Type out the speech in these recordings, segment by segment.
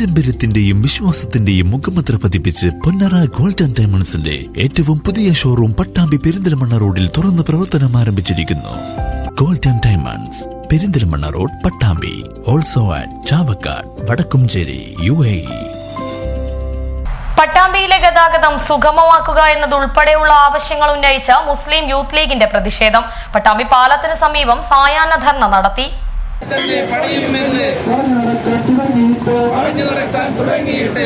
പാരമ്പര്യത്തിന്റെയും വിശ്വാസത്തിന്റെയും മുഖമുദ്ര പതിപ്പിച്ച് പൊന്നറ ഗോൾഡൻ ഡയമണ്ട്സിന്റെ ഏറ്റവും പുതിയ ഷോറൂം പട്ടാമ്പി പെരിന്തൽമണ്ണ റോഡിൽ തുറന്ന് പ്രവർത്തനം ആരംഭിച്ചിരിക്കുന്നു. Golden diamonds Perinthalmanna road Pattambi. Also at Chavakkad Vadakkumchery U A. പട്ടാമ്പിയിലെ ഗതാഗതം സുഗമമാക്കുക എന്നതുൾപ്പെടെയുള്ള ആവശ്യങ്ങൾ ഉന്നയിച്ച മുസ്ലിം യൂത്ത് ലീഗിന്റെ പ്രതിഷേധം. പട്ടാമ്പി പാലത്തിന് സമീപം സായാഹ്ന ധർണ നടത്തി. പറഞ്ഞു നടക്കാൻ തുടങ്ങിയിട്ട്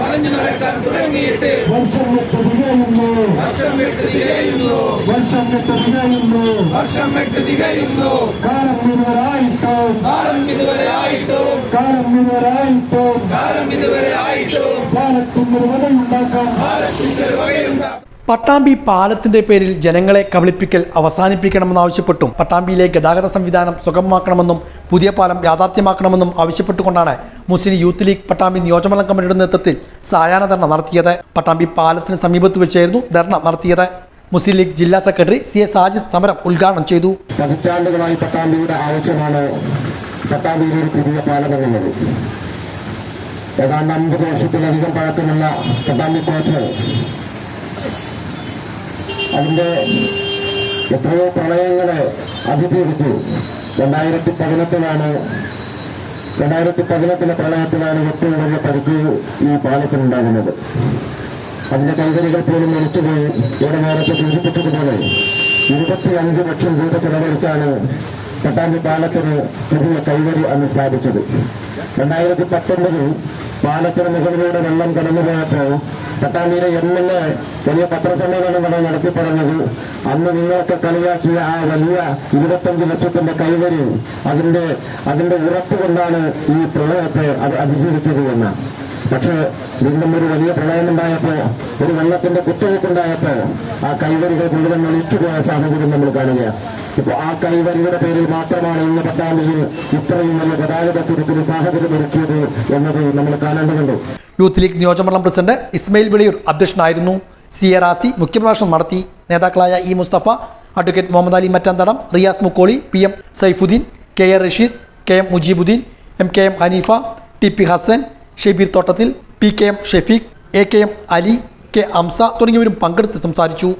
പറഞ്ഞു നടക്കാൻ തുടങ്ങിയിട്ട് വർഷം എട്ട് തികയുന്നു വർഷം എട്ട് തികയുന്നു കാലം ഇതുവരെ ആയിട്ടോ? കാലം ഇതുവരെ ആയിട്ടും? കാലത്തിന്റെ വകയുണ്ടാക്കും. പട്ടാമ്പി പാലത്തിന്റെ പേരിൽ ജനങ്ങളെ കബളിപ്പിക്കൽ അവസാനിപ്പിക്കണമെന്നാവശ്യപ്പെട്ടും പട്ടാമ്പിയിലെ ഗതാഗത സംവിധാനം സുഗമമാക്കണമെന്നും പുതിയ പാലം യാഥാർത്ഥ്യമാക്കണമെന്നും ആവശ്യപ്പെട്ടുകൊണ്ടാണ് മുസ്ലിം യൂത്ത് ലീഗ് പട്ടാമ്പി നിയോജകമണ്ഡലം കമ്മിറ്റിയുടെ നേതൃത്വത്തിൽ സായാഹ്ന ധർണ നടത്തിയത്. പട്ടാമ്പി പാലത്തിന് സമീപത്ത് വെച്ചായിരുന്നു ധർണ നടത്തിയത്. മുസ്ലിം ലീഗ് ജില്ലാ സെക്രട്ടറി സി എസ് സാജിദ് സമരം ഉദ്ഘാടനം ചെയ്തു. പുതിയ ഏതാണ്ട് അമ്പത് വർഷത്തിലധികം പഴക്കമുള്ള പട്ടാമ്പി കോച്ച് അതിന്റെ എത്രയോ പ്രളയങ്ങളെ അതിജീവിച്ചു. രണ്ടായിരത്തി പതിനെട്ടിലാണ് രണ്ടായിരത്തി പതിനെട്ടിലെ പ്രളയത്തിലാണ് ഏറ്റവും വലിയ പരിക്ക് ഈ പാലത്തിനുണ്ടാകുന്നത്. അതിന്റെ കൈകരികൾ പോലും ഒലിച്ചുപോയി ഇവിടെ നേരത്തെ സൂചിപ്പിച്ചതുപോലെ ഇരുപത്തിയഞ്ച് ലക്ഷം രൂപ ചെലവഴിച്ചാണ് പട്ടാമ്പി പാലത്തിന് പുതിയ കൈവരി അന്ന് സ്ഥാപിച്ചത് രണ്ടായിരത്തി പത്തൊമ്പതിൽ പാലത്തിന് മുകളിലൂടെ വെള്ളം കടന്നുപോയപ്പോൾ പട്ടാമ്പിയിലെ എം എൽ എ വലിയ പത്രസമ്മേളനങ്ങൾ നടത്തി പറഞ്ഞത് അന്ന് നിങ്ങൾക്ക് കളിയാക്കിയ ആ വലിയ ഇരുപത്തഞ്ച് ലക്ഷത്തിന്റെ കൈവരി അതിന്റെ അതിന്റെ ഉറപ്പ് കൊണ്ടാണ് ഈ പ്രളയത്തെ അത് അതിജീവിച്ചത് എന്ന്. പക്ഷേ വീണ്ടും ഒരു വലിയ പ്രളയമുണ്ടായപ്പോ ഒരു വെള്ളത്തിന്റെ കുത്തുവെപ്പുണ്ടായപ്പോ ആ കൈവരികൾ മുഴുവൻ ഒളിച്ചുപോയ സാഹചര്യം നമ്മൾ കാണുകയാണ്. ആ കൈവരിയുടെ പേരിൽ മാത്രമാണ് ഇന്ന് പട്ടാമ്പിയിൽ ഇത്രയും വലിയ ഗതാഗത കുരുക്കിന് സാഹചര്യം ഒരുക്കിയത് എന്നത് നമ്മൾ കാണേണ്ടതുണ്ട്. യൂത്ത് ലീഗ് നിയോജകമണ്ഡലം പ്രസിഡന്റ് ഇസ്മയിൽ വെളിയൂർ അധ്യക്ഷനായിരുന്നു. സി എ റാസി മുഖ്യപ്രഭാഷണം നടത്തി. നേതാക്കളായ E Mustafa advocate Muhammad Ali Mattanthadam Riyas Mukkoli P M Saifuddin K A Rasheed K M Mujeebuddin M K M Haneefa T P Hasan Shebeer Thottathil P K M Shefeeq A K M Ali K Amsa തുടങ്ങിയവരും പങ്കെടുത്ത് സംസാരിച്ചു.